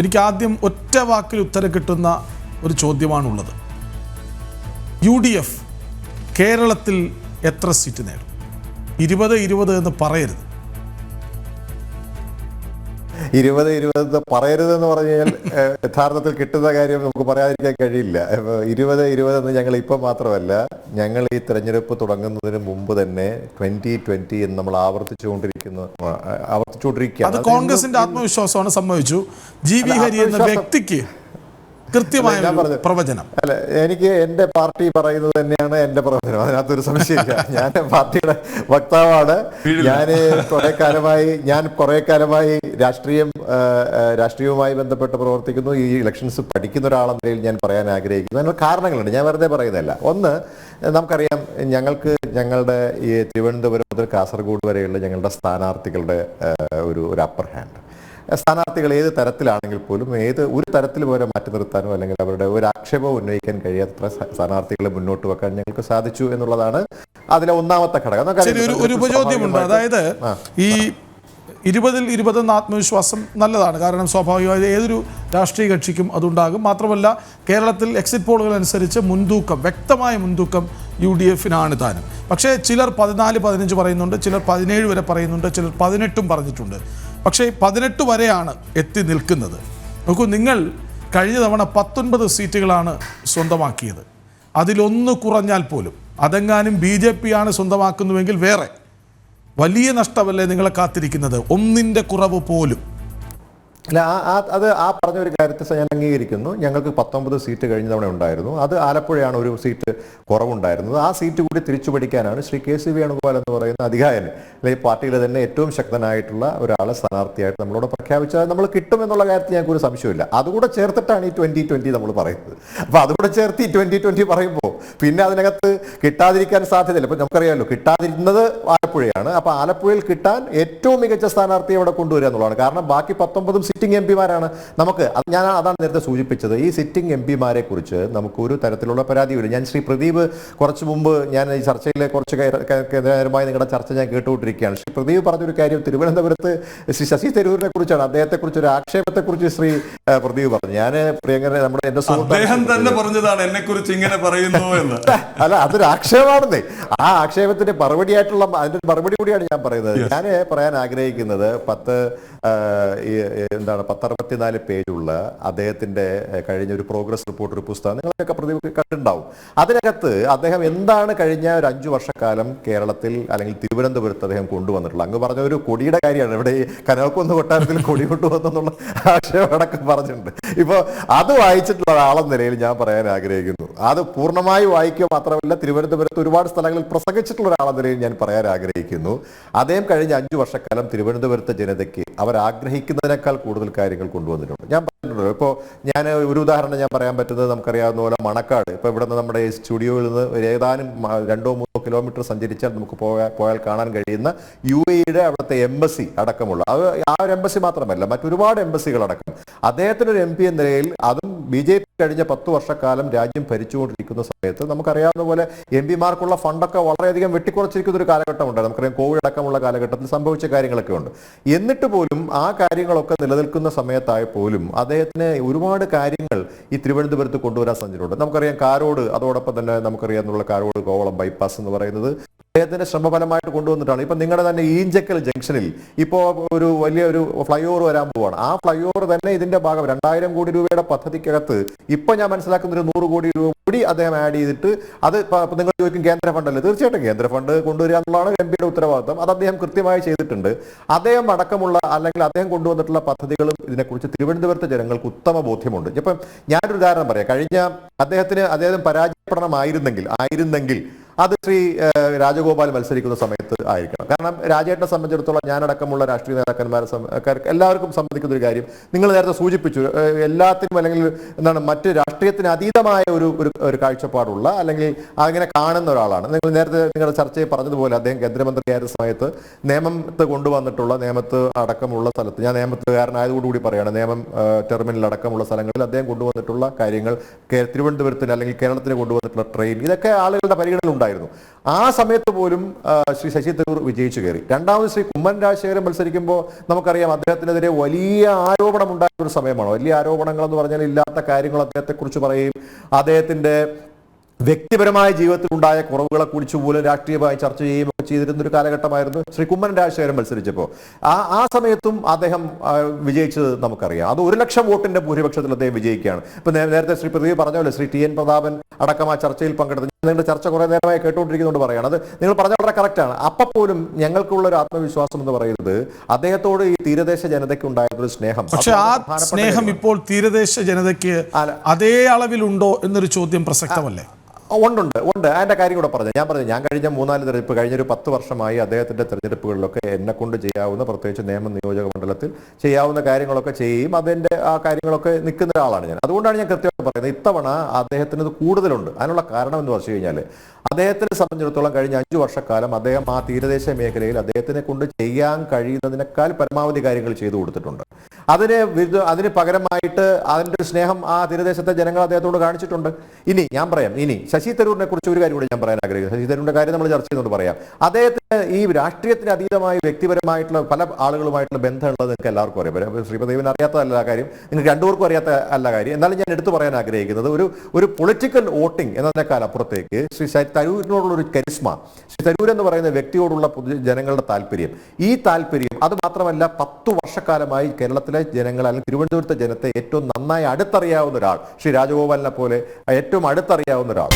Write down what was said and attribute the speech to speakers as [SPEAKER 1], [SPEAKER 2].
[SPEAKER 1] എനിക്ക് ആദ്യം ഒറ്റ വാക്കിൽ ഉത്തരം കിട്ടുന്ന ഒരു ചോദ്യമാണുള്ളത്. യു ഡി എഫ് കേരളത്തിൽ എത്ര സീറ്റ് നേടും? ഇരുപത് ഇരുപത് എന്ന് പറയരുത്.
[SPEAKER 2] ഇരുപത് ഇരുപത് പറയരുതെന്ന് പറഞ്ഞു കഴിഞ്ഞാൽ യഥാർത്ഥത്തിൽ കിട്ടുന്ന കാര്യം നമുക്ക് പറയാതിരിക്കാൻ കഴിയില്ല. ഇരുപത് എന്ന് ഞങ്ങൾ ഇപ്പം മാത്രമല്ല ഞങ്ങൾ ഈ തെരഞ്ഞെടുപ്പ് തുടങ്ങുന്നതിന് മുമ്പ് തന്നെ ട്വന്റി ട്വന്റി എന്ന് നമ്മൾ ആവർത്തിച്ചുകൊണ്ടിരിക്കുന്നു. ആവർത്തിച്ചുകൊണ്ടിരിക്കുക
[SPEAKER 1] അത് കോൺഗ്രസിന്റെ ആത്മവിശ്വാസമാണ് സംഭവിച്ചു. ജി വി ഹരി എന്ന വ്യക്തിക്ക് കൃത്യമായ. പ്രവചനം.
[SPEAKER 2] അല്ല എനിക്ക് എന്റെ പാർട്ടി പറയുന്നത് തന്നെയാണ് എന്റെ പ്രവചനം. അതിനകത്തൊരു സംശയമില്ല ഞാൻ പാർട്ടിയുടെ വക്താവാണ്. ഞാൻ കുറെ കാലമായി ഞാൻ കുറെ കാലമായി രാഷ്ട്രീയം രാഷ്ട്രീയവുമായി ബന്ധപ്പെട്ട് പ്രവർത്തിക്കുന്നു. ഈ ഇലക്ഷൻസ് പഠിക്കുന്ന ഒരാളെന്ന നിലയിൽ ഞാൻ പറയാൻ ആഗ്രഹിക്കുന്നു. അതിനുള്ള കാരണങ്ങളുണ്ട്. ഞാൻ വെറുതെ പറയുന്നതല്ല. ഒന്ന് നമുക്കറിയാം ഞങ്ങൾക്ക് ഞങ്ങളുടെ ഈ തിരുവനന്തപുരം മുതൽ കാസർഗോഡ് വരെയുള്ള ഞങ്ങളുടെ സ്ഥാനാർത്ഥികളുടെ ഒരു ഒരു അപ്പർ ഹാൻഡ് സ്ഥാനാർത്ഥികൾ ഏത് തരത്തിലാണെങ്കിൽ പോലും ഏത് ഒരു തരത്തിൽ പോലെ മാറ്റി നിർത്താനോ അല്ലെങ്കിൽ അവരുടെ ഒരു ആക്ഷേപവും ഉന്നയിക്കാൻ കഴിയാത്ത സ- സ്ഥാനാർത്ഥികളെ മുന്നോട്ട് വെക്കാൻ ഞങ്ങൾക്ക് സാധിച്ചു എന്നുള്ളതാണ് അതിലെ ഒന്നാമത്തെ ഘടകം.
[SPEAKER 1] ഒരു ഉപചോദ്യമുണ്ട് അതായത് ഈ ഇരുപതിൽ ഇരുപതെന്ന ആത്മവിശ്വാസം നല്ലതാണ്. കാരണം സ്വാഭാവികമായി ഏതൊരു രാഷ്ട്രീയ കക്ഷിക്കും അതുണ്ടാകും. മാത്രമല്ല കേരളത്തിൽ എക്സിറ്റ് പോളുകൾ അനുസരിച്ച് മുൻതൂക്കം വ്യക്തമായ മുൻതൂക്കം യു ഡി എഫിനാണ് താനും. പക്ഷേ ചിലർ പതിനാല് പതിനഞ്ച് പറയുന്നുണ്ട് ചിലർ പതിനേഴ് വരെ പറയുന്നുണ്ട് ചിലർ പതിനെട്ടും പറഞ്ഞിട്ടുണ്ട്. പക്ഷേ പതിനെട്ട് വരെയാണ് എത്തി നിൽക്കുന്നത്. നോക്കൂ നിങ്ങൾ കഴിഞ്ഞ തവണ പത്തൊൻപത് സീറ്റുകളാണ് സ്വന്തമാക്കിയത്. അതിലൊന്ന് കുറഞ്ഞാൽ പോലും അതെങ്ങാനും ബി ജെ പി ആണ് സ്വന്തമാക്കുന്നുവെങ്കിൽ വേറെ വലിയ നഷ്ടമല്ലേ നിങ്ങളെ കാത്തിരിക്കുന്നത്? ഒന്നിന്റെ കുറവ് പോലും.
[SPEAKER 2] അല്ല ആ അത് ആ പറഞ്ഞ ഒരു കാര്യത്തെ ഞാൻ അംഗീകരിക്കുന്നു. ഞങ്ങൾക്ക് പത്തൊമ്പത് സീറ്റ് കഴിഞ്ഞ തവണ ഉണ്ടായിരുന്നു. അത് ആലപ്പുഴയാണ് ഒരു സീറ്റ് കുറവുണ്ടായിരുന്നത്. ആ സീറ്റ് കൂടി തിരിച്ചു പിടിക്കാനാണ് ശ്രീ കെ സി വേണുഗോപാൽ എന്ന് പറയുന്ന അധികാരൻ അല്ലെങ്കിൽ പാർട്ടിയിലെ തന്നെ ഏറ്റവും ശക്തനായിട്ടുള്ള ഒരാളെ സ്ഥാനാർത്ഥിയായിട്ട് നമ്മളോട് പ്രഖ്യാപിച്ചാൽ നമ്മൾ കിട്ടും എന്നുള്ള കാര്യത്തിൽ ഞങ്ങൾക്ക് ഒരു സംശയമില്ല അതുകൂടെ ചേർത്തിട്ടാണ് ഈ ട്വന്റി ട്വന്റി നമ്മൾ പറയുന്നത്. അപ്പൊ അതുകൂടെ ചേർത്ത് ഈ ട്വന്റി ട്വന്റി പറയുമ്പോൾ പിന്നെ അതിനകത്ത് കിട്ടാതിരിക്കാൻ സാധ്യതയില്ല. ഇപ്പൊ നമുക്കറിയാമല്ലോ കിട്ടാതിരുന്നത് ആലപ്പുഴയാണ്. അപ്പൊ ആലപ്പുഴയിൽ കിട്ടാൻ ഏറ്റവും മികച്ച സ്ഥാനാർത്ഥിയെ അവിടെ കൊണ്ടുവരിക എന്നുള്ളതാണ്. കാരണം ബാക്കി പത്തൊമ്പതും സിറ്റിംഗ് എം പിമാരാണ് നമുക്ക് ഞാൻ അതാണ് നേരത്തെ സൂചിപ്പിച്ചത്. ഈ സിറ്റിംഗ് എം പിമാരെ കുറിച്ച് നമുക്ക് ഒരു തരത്തിലുള്ള പരാതിയില്ല ഞാൻ ശ്രീ പ്രദീപ് കുറച്ച് മുമ്പ് ഞാൻ ഈ ചർച്ചയിലെ കുറച്ച് നേരമായി നിങ്ങളുടെ ചർച്ച ഞാൻ കേട്ടുകൊണ്ടിരിക്കുകയാണ്. ശ്രീ പ്രദീപ് പറഞ്ഞൊരു കാര്യം തിരുവനന്തപുരത്ത് ശ്രീ ശശി തരൂരിനെ കുറിച്ചാണ് അദ്ദേഹത്തെ കുറിച്ച് ഒരു ആക്ഷേപത്തെ കുറിച്ച് ശ്രീ പ്രദീപ് പറഞ്ഞു. ഞാൻ പ്രിയങ്കരനെ നമ്മുടെ എന്റെ
[SPEAKER 3] അദ്ദേഹം തന്നെ പറഞ്ഞതാണ് എന്നെ കുറിച്ച് ഇങ്ങനെ പറയുന്നു എന്ന്.
[SPEAKER 2] അല്ല അതൊരു ആക്ഷേപമാണെന്നേ. ആ ആക്ഷേപത്തിന്റെ മറുപടിയായിട്ടുള്ള അതിന്റെ മറുപടി കൂടിയാണ് ഞാൻ പറയുന്നത്. ഞാൻ പറയാൻ ആഗ്രഹിക്കുന്നത് പത്ത് എന്താണ് പത്തറുപത്തിനാല് പേജുള്ള അദ്ദേഹത്തിന്റെ കഴിഞ്ഞ ഒരു പ്രോഗ്രസ് റിപ്പോർട്ട് ഒരു പുസ്തകം നിങ്ങളൊക്കെ പ്രതി കണ്ടിട്ടുണ്ടാവും. അതിനകത്ത് അദ്ദേഹം എന്താണ് കഴിഞ്ഞ ഒരു അഞ്ചു വർഷക്കാലം കേരളത്തിൽ അല്ലെങ്കിൽ തിരുവനന്തപുരത്ത് അദ്ദേഹം കൊണ്ടുവന്നിട്ടുള്ളത്? അങ്ങ് പറഞ്ഞ ഒരു കൊടിയുടെ കാര്യമാണ്. ഇവിടെ ഈ കനകക്കുന്ന് കൊട്ടാരത്തിൽ കൊടി കൊണ്ടുവന്നെന്നുള്ള ആക്ഷേപം അടക്കം പറഞ്ഞിട്ടുണ്ട്. ഇപ്പൊ അത് വായിച്ചിട്ടുള്ള ഒരാളെന്ന നിലയിൽ ഞാൻ പറയാൻ ആഗ്രഹിക്കുന്നു. അത് പൂർണമായി വായിക്കുക മാത്രമല്ല തിരുവനന്തപുരത്ത് ഒരുപാട് സ്ഥലങ്ങളിൽ പ്രസംഗിച്ചിട്ടുള്ള ഒരാളെന്ന നിലയിൽ ഞാൻ പറയാൻ ആഗ്രഹിക്കുന്നു. അദ്ദേഹം കഴിഞ്ഞ അഞ്ചു വർഷക്കാലം തിരുവനന്തപുരത്തെ ജനതയ്ക്ക് അവർ ആഗ്രഹിക്കുന്നതിനേക്കാൾ കൂടുതൽ കാര്യങ്ങൾ കൊണ്ടുവന്നിട്ടുണ്ട്. ഞാൻ പറഞ്ഞിട്ടുണ്ട് ഇപ്പോൾ ഞാൻ ഒരു ഉദാഹരണം ഞാൻ പറയാൻ പറ്റുന്നത് നമുക്കറിയാവുന്ന പോലെ മണക്കാട്. ഇപ്പോൾ ഇവിടെ നിന്ന് നമ്മുടെ സ്റ്റുഡിയോയിൽ നിന്ന് ഏതാനും രണ്ടോ മൂന്നോ കിലോമീറ്റർ സഞ്ചരിച്ചാൽ നമുക്ക് പോയാൽ പോയാൽ കാണാൻ കഴിയുന്ന യു എയുടെ അവിടുത്തെ എംബസി അടക്കമുള്ള അത് ആ ഒരു എംബസി മാത്രമല്ല മറ്റൊരുപാട് എംബസികൾ അടക്കം അദ്ദേഹത്തിന് ഒരു എം പി എന്ന നിലയിൽ അതും ബി ജെ പി കഴിഞ്ഞ പത്ത് വർഷക്കാലം രാജ്യം ഭരിച്ചുകൊണ്ടിരിക്കുന്ന സമയത്ത് നമുക്കറിയാവുന്ന പോലെ എം പിമാർക്കുള്ള ഫണ്ടൊക്കെ വളരെയധികം വെട്ടിക്കുറച്ചിരിക്കുന്ന ഒരു കാലഘട്ടം ഉണ്ട് നമുക്കറിയാം കോവിഡ് അടക്കമുള്ള കാലഘട്ടത്തിൽ സംഭവിച്ച കാര്യങ്ങളൊക്കെ ഉണ്ട്. എന്നിട്ട് പോലും ആ കാര്യങ്ങളൊക്കെ നിലനിൽക്കുന്ന സമയത്തായ പോലും അദ്ദേഹത്തിന് ഒരുപാട് കാര്യങ്ങൾ ഈ തിരുവനന്തപുരത്ത് കൊണ്ടുവരാൻ സാധിച്ചിട്ടുണ്ട്. നമുക്കറിയാം കാരോട് അതോടൊപ്പം തന്നെ നമുക്കറിയാവുന്ന കാരോട് കോവളം ബൈപ്പാസ് എന്ന് പറയുന്നത്. അദ്ദേഹത്തിന്റെ ശ്രമഫലമായിട്ട് കൊണ്ടുവന്നിട്ടാണ്. ഇപ്പൊ നിങ്ങളുടെ തന്നെ ഈഞ്ചക്കൽ ജംഗ്ഷനിൽ ഇപ്പോ ഒരു വലിയ ഒരു ഫ്ലൈ ഓവർ വരാൻ പോവാണ്. ആ ഫ്ലൈ ഓവർ തന്നെ ഇതിന്റെ ഭാഗം രണ്ടായിരം കോടി രൂപയുടെ പദ്ധതിക്കകത്ത് ഇപ്പൊ ഞാൻ മനസ്സിലാക്കുന്ന ഒരു നൂറ് കോടി രൂപ കൂടി അദ്ദേഹം ആഡ് ചെയ്തിട്ട് അത് നിങ്ങൾ ചോദിക്കും കേന്ദ്ര ഫണ്ടല്ലേ തീർച്ചയായിട്ടും കേന്ദ്ര ഫണ്ട് കൊണ്ടുവരിക എന്നുള്ളതാണ് എം പിയുടെ ഉത്തരവാദിത്തം. അത് അദ്ദേഹം കൃത്യമായി ചെയ്തിട്ടുണ്ട്. അദ്ദേഹം അടക്കമുള്ള അല്ലെങ്കിൽ അദ്ദേഹം കൊണ്ടുവന്നിട്ടുള്ള പദ്ധതികളും ഇതിനെക്കുറിച്ച് തിരുവനന്തപുരത്തെ ജനങ്ങൾക്ക് ഉത്തമ ബോധ്യമുണ്ട്. ഇപ്പം ഞാനൊരു ഉദാഹരണം പറയാം. കഴിഞ്ഞ അദ്ദേഹത്തിന് അദ്ദേഹം പരാജയപ്പെടണമായിരുന്നെങ്കിൽ ആയിരുന്നെങ്കിൽ അത് ശ്രീ രാജഗോപാൽ മത്സരിക്കുന്ന സമയത്ത് ആയിരിക്കണം. കാരണം രാജേട്ടനെ സംബന്ധിച്ചിടത്തോളം ഞാനടക്കമുള്ള രാഷ്ട്രീയ നേതാക്കന്മാരെ എല്ലാവർക്കും സംബന്ധിക്കുന്ന ഒരു കാര്യം. നിങ്ങൾ നേരത്തെ സൂചിപ്പിച്ചു എല്ലാത്തിനും അല്ലെങ്കിൽ എന്താണ് മറ്റ് രാഷ്ട്രീയത്തിന് അതീതമായ ഒരു ഒരു കാഴ്ചപ്പാടുള്ള അല്ലെങ്കിൽ അങ്ങനെ കാണുന്ന ഒരാളാണ്. നിങ്ങൾ നേരത്തെ നിങ്ങളുടെ ചർച്ചയിൽ പറഞ്ഞതുപോലെ അദ്ദേഹം കേന്ദ്രമന്ത്രിയായിരുന്ന സമയത്ത് നിയമത്ത് കൊണ്ടുവന്നിട്ടുള്ള നിയമത്ത് അടക്കമുള്ള സ്ഥലത്ത് ഞാൻ നിയമത്തുകാരനായതോടുകൂടി പറയുകയാണ് നിയമം ടെർമിനൽ അടക്കമുള്ള സ്ഥലങ്ങളിൽ അദ്ദേഹം കൊണ്ടുവന്നിട്ടുള്ള കാര്യങ്ങൾ തിരുവനന്തപുരത്തിന് അല്ലെങ്കിൽ കേരളത്തിന് കൊണ്ടുവന്നിട്ടുള്ള ട്രെയിൻ ഇതൊക്കെ ആളുകളുടെ പരിഗണന ഉണ്ടായിരുന്നു ആ സമയത്ത് പോലും ശ്രീ ശശി തരൂർ വിജയിച്ചു കയറി. രണ്ടാമത് ശ്രീ കുമ്മൻ രാജശേഖരൻ മത്സരിക്കുമ്പോൾ നമുക്കറിയാം അദ്ദേഹത്തിനെതിരെ വലിയ ആരോപണം ഉണ്ടായ ഒരു സമയമാണ്. വലിയ ആരോപണങ്ങൾ എന്ന് പറഞ്ഞാൽ ഇല്ലാത്ത കാര്യങ്ങൾ അദ്ദേഹത്തെക്കുറിച്ച് പറയും. അദ്ദേഹത്തിന്റെ വ്യക്തിപരമായ ജീവിതത്തിൽ ഉണ്ടായ കുറവുകളെ കുറിച്ച് പോലും രാഷ്ട്രീയമായി ചർച്ച ചെയ്യുകയും ഒക്കെ ചെയ്തിരുന്ന ഒരു കാലഘട്ടമായിരുന്നു ശ്രീ കുമ്മൻ രാജശേഖരൻ മത്സരിച്ചപ്പോൾ. ആ ആ സമയത്തും അദ്ദേഹം വിജയിച്ചത് നമുക്കറിയാം. അത് ഒരു ലക്ഷം വോട്ടിന്റെ ഭൂരിപക്ഷത്തിൽ അദ്ദേഹം വിജയിക്കുകയാണ്. ഇപ്പൊ നേരത്തെ ശ്രീ പ്രദീപ് പറഞ്ഞ പോലെ ശ്രീ ടി എൻ പ്രതാപൻ അടക്കം ആ ചർച്ചയിൽ പങ്കെടുത്ത് നിങ്ങളുടെ ചർച്ച കുറെ നേരമായി കേട്ടുകൊണ്ടിരിക്കുന്നതുകൊണ്ട് പറയാണ് അത് നിങ്ങൾ പറഞ്ഞ വളരെ കറക്റ്റാണ് അപ്പൊ പോലും ഞങ്ങൾക്കുള്ള ഒരു ആത്മവിശ്വാസം എന്ന് പറയുന്നത് അദ്ദേഹത്തോട് ഈ തീരദേശ ജനതയ്ക്ക് ഉണ്ടായിരുന്ന ഒരു സ്നേഹം.
[SPEAKER 1] പക്ഷേ ആ സ്നേഹം ഇപ്പോൾ തീരദേശ ജനതയ്ക്ക്. അതേ അളവിലുണ്ടോ എന്നൊരു ചോദ്യം പ്രസക്തമല്ലേ?
[SPEAKER 2] ഉണ്ടുണ്ട് ഉണ്ട്. അതിന്റെ കാര്യം കൂടെ പറഞ്ഞു. ഞാൻ പറഞ്ഞു ഞാൻ കഴിഞ്ഞ മൂന്നാൽ തെരഞ്ഞെടുപ്പ് കഴിഞ്ഞ ഒരു പത്ത് വർഷമായി അദ്ദേഹത്തിന്റെ തെരഞ്ഞെടുപ്പുകളിലൊക്കെ എന്നെ കൊണ്ട് ചെയ്യാവുന്ന പ്രത്യേകിച്ച് നിയമ നിയോജക മണ്ഡലത്തിൽ ചെയ്യാവുന്ന കാര്യങ്ങളൊക്കെ ചെയ്യും. അതിന്റെ ആ കാര്യങ്ങളൊക്കെ നിൽക്കുന്ന ഒരാളാണ് ഞാൻ. അതുകൊണ്ടാണ് ഞാൻ കൃത്യമായി പറയുന്നത് ഇത്തവണ അദ്ദേഹത്തിന് ഇത് കൂടുതലുണ്ട്. അതിനുള്ള കാരണം എന്ന് പറഞ്ഞു കഴിഞ്ഞാൽ അദ്ദേഹത്തിനെ സംബന്ധിച്ചിടത്തോളം കഴിഞ്ഞ അഞ്ചു വർഷക്കാലം അദ്ദേഹം ആ തീരദേശ മേഖലയിൽ അദ്ദേഹത്തിനെ കൊണ്ട് ചെയ്യാൻ കഴിയുന്നതിനേക്കാൾ പരമാവധി കാര്യങ്ങൾ ചെയ്തു കൊടുത്തിട്ടുണ്ട്. അതിന് വിരുദ്ധ അതിന് പകരമായിട്ട് അതിന്റെ ഒരു സ്നേഹം ആ തീരദേശത്തെ ജനങ്ങൾ അദ്ദേഹത്തോട് കാണിച്ചിട്ടുണ്ട്. ഇനി ഞാൻ പറയാം. ഇനി ശശി തരൂരിനെ കുറിച്ച് ഒരു കാര്യം കൂടി ഞാൻ പറയാൻ ആഗ്രഹിക്കുന്നു. ശശി തരൂരിന്റെ കാര്യം നമ്മൾ ചർച്ച ചെയ്തുകൊണ്ട് പറയാം. അദ്ദേഹത്തിന് ഈ രാഷ്ട്രീയത്തിന് അതീതമായി വ്യക്തിപരമായിട്ടുള്ള പല ആളുകളുമായിട്ടുള്ള ബന്ധമുള്ളത് നിങ്ങൾക്ക് എല്ലാവർക്കും അറിയാം. ശ്രീപദേവിന് അറിയാത്തതല്ല കാര്യം. നിങ്ങൾക്ക് രണ്ടുപേർക്കും അറിയാത്ത അല്ല കാര്യം. എന്നാലും ഞാൻ എടുത്തു പറയാൻ ആഗ്രഹിക്കുന്നത് ഒരു ഒരു പൊളിറ്റിക്കൽ വോട്ടിംഗ് എന്നതിനേക്കാൾ അപ്പുറത്തേക്ക് ശ്രീ തരൂരിനോടുള്ള ഒരു കരിസ്മ ശ്രീ തരൂർ എന്ന് പറയുന്ന വ്യക്തിയോടുള്ള ജനങ്ങളുടെ താല്പര്യം. ഈ താല്പര്യം അത് മാത്രമല്ല പത്ത് വർഷക്കാലമായി കേരളത്തിലെ ജനങ്ങൾ അല്ലെങ്കിൽ തിരുവനന്തപുരത്തെ ജനത്തെ ഏറ്റവും നന്നായി അടുത്തറിയാവുന്ന ഒരാൾ ശ്രീ രാജഗോപാലിനെ പോലെ ഏറ്റവും അടുത്തറിയാവുന്ന ഒരാൾ.